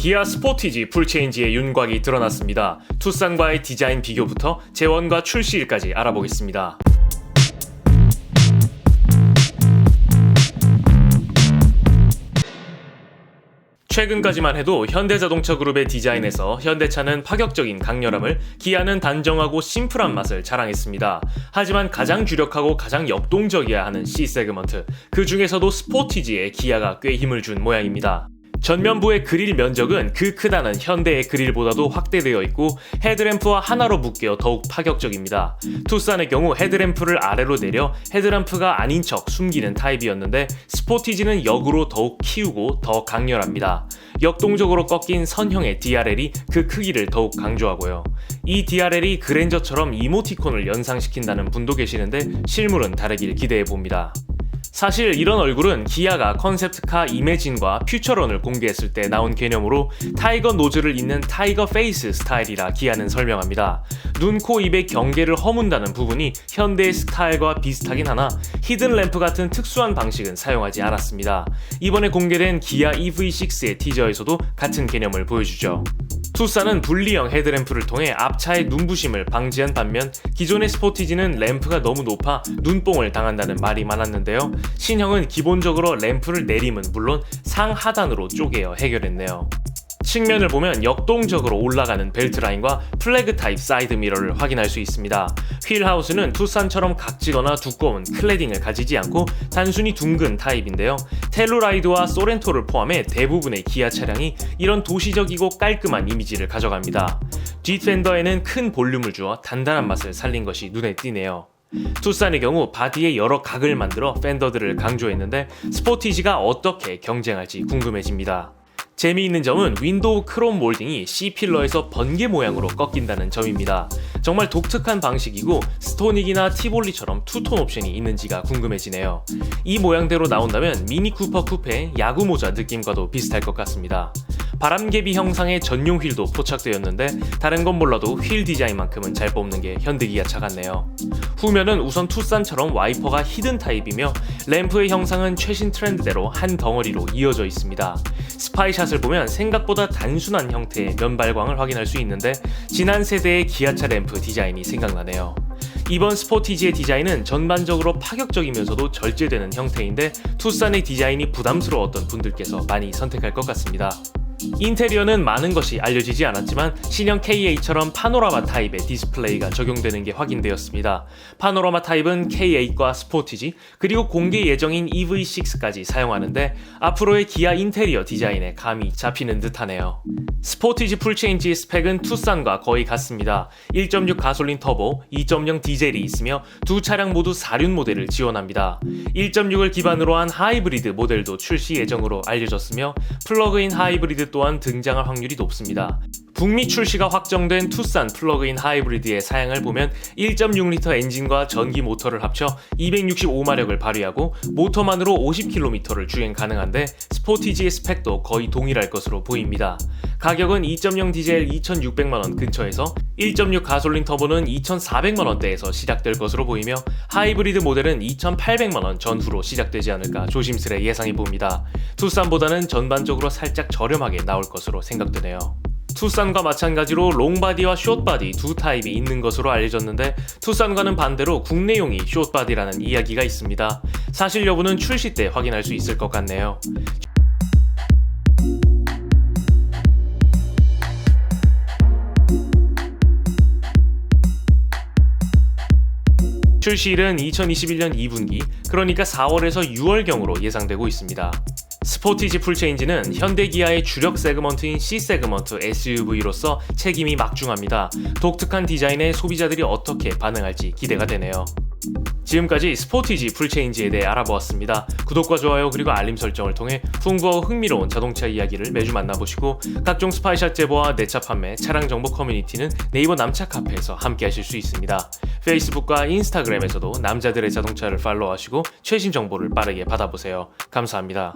기아 스포티지 풀체인지의 윤곽이 드러났습니다. 투싼과의 디자인 비교부터 재원과 출시일까지 알아보겠습니다. 최근까지만 해도 현대자동차 그룹의 디자인에서 현대차는 파격적인 강렬함을, 기아는 단정하고 심플한 맛을 자랑했습니다. 하지만 가장 주력하고 가장 역동적이어야 하는 C 세그먼트, 그 중에서도 스포티지에 기아가 꽤 힘을 준 모양입니다. 전면부의 그릴 면적은 그 크다는 현대의 그릴보다도 확대되어 있고 헤드램프와 하나로 묶여 더욱 파격적입니다. 투싼의 경우 헤드램프를 아래로 내려 헤드램프가 아닌 척 숨기는 타입이었는데 스포티지는 역으로 더욱 키우고 더 강렬합니다. 역동적으로 꺾인 선형의 DRL이 그 크기를 더욱 강조하고요. 이 DRL이 그랜저처럼 이모티콘을 연상시킨다는 분도 계시는데 실물은 다르길 기대해 봅니다. 사실 이런 얼굴은 기아가 컨셉트카 이매진과 퓨처런을 공개했을 때 나온 개념으로 타이거 노즐을 잇는 타이거 페이스 스타일이라 기아는 설명합니다. 눈, 코, 입의 경계를 허문다는 부분이 현대의 스타일과 비슷하긴 하나 히든 램프 같은 특수한 방식은 사용하지 않았습니다. 이번에 공개된 기아 EV6의 티저에서도 같은 개념을 보여주죠. 투싼은 분리형 헤드램프를 통해 앞차의 눈부심을 방지한 반면 기존의 스포티지는 램프가 너무 높아 눈뽕을 당한다는 말이 많았는데요. 신형은 기본적으로 램프를 내림은 물론 상하단으로 쪼개어 해결했네요. 측면을 보면 역동적으로 올라가는 벨트 라인과 플래그 타입 사이드 미러를 확인할 수 있습니다. 휠하우스는 투싼처럼 각지거나 두꺼운 클레딩을 가지지 않고 단순히 둥근 타입인데요. 텔루라이드와 소렌토를 포함해 대부분의 기아 차량이 이런 도시적이고 깔끔한 이미지를 가져갑니다. 뒷펜더에는 큰 볼륨을 주어 단단한 맛을 살린 것이 눈에 띄네요. 투싼의 경우 바디에 여러 각을 만들어 팬더들을 강조했는데 스포티지가 어떻게 경쟁할지 궁금해집니다. 재미있는 점은 윈도우 크롬 몰딩이 C필러에서 번개 모양으로 꺾인다는 점입니다. 정말 독특한 방식이고 스토닉이나 티볼리처럼 투톤 옵션이 있는지가 궁금해지네요. 이 모양대로 나온다면 미니 쿠퍼 쿠페 야구 모자 느낌과도 비슷할 것 같습니다. 바람개비 형상의 전용 휠도 포착되었는데 다른 건 몰라도 휠 디자인만큼은 잘 뽑는 게 현대기아차 같네요. 후면은 우선 투싼처럼 와이퍼가 히든 타입이며 램프의 형상은 최신 트렌드대로 한 덩어리로 이어져 있습니다. 스파이샷을 보면 생각보다 단순한 형태의 면발광을 확인할 수 있는데 지난 세대의 기아차 램프 디자인이 생각나네요. 이번 스포티지의 디자인은 전반적으로 파격적이면서도 절제되는 형태인데 투싼의 디자인이 부담스러웠던 분들께서 많이 선택할 것 같습니다. 인테리어는 많은 것이 알려지지 않았지만 신형 K8처럼 파노라마 타입의 디스플레이가 적용되는 게 확인되었습니다. 파노라마 타입은 K8과 스포티지 그리고 공개 예정인 EV6까지 사용하는데 앞으로의 기아 인테리어 디자인에 감이 잡히는 듯하네요. 스포티지 풀체인지 스펙은 투싼과 거의 같습니다. 1.6 가솔린 터보, 2.0 디젤이 있으며 두 차량 모두 4륜 모델을 지원합니다. 1.6을 기반으로 한 하이브리드 모델도 출시 예정으로 알려졌으며 플러그인 하이브리드 또한 등장할 확률이 높습니다. 북미 출시가 확정된 투싼 플러그인 하이브리드의 사양을 보면 1.6L 엔진과 전기 모터를 합쳐 265마력을 발휘하고 모터만으로 50km를 주행 가능한데 스포티지의 스펙도 거의 동일할 것으로 보입니다. 가격은 2.0 디젤 2,600만원 근처에서 1.6 가솔린 터보는 2,400만원대에서 시작될 것으로 보이며 하이브리드 모델은 2,800만원 전후로 시작되지 않을까 조심스레 예상해 봅니다. 투싼보다는 전반적으로 살짝 저렴하게 나올 것으로 생각되네요. 투싼과 마찬가지로 롱바디와 숏바디 두 타입이 있는 것으로 알려졌는데 투싼과는 반대로 국내용이 숏바디라는 이야기가 있습니다. 사실 여부는 출시 때 확인할 수 있을 것 같네요. 출시일은 2021년 2분기, 그러니까 4월에서 6월경으로 예상되고 있습니다. 스포티지 풀체인지는 현대기아의 주력 세그먼트인 C 세그먼트 SUV로서 책임이 막중합니다. 독특한 디자인에 소비자들이 어떻게 반응할지 기대가 되네요. 지금까지 스포티지 풀체인지에 대해 알아보았습니다. 구독과 좋아요 그리고 알림 설정을 통해 풍부하고 흥미로운 자동차 이야기를 매주 만나보시고 각종 스파이샷 제보와 내차 판매, 차량 정보 커뮤니티는 네이버 남차 카페에서 함께 하실 수 있습니다. 페이스북과 인스타그램에서도 남자들의 자동차를 팔로우하시고 최신 정보를 빠르게 받아보세요. 감사합니다.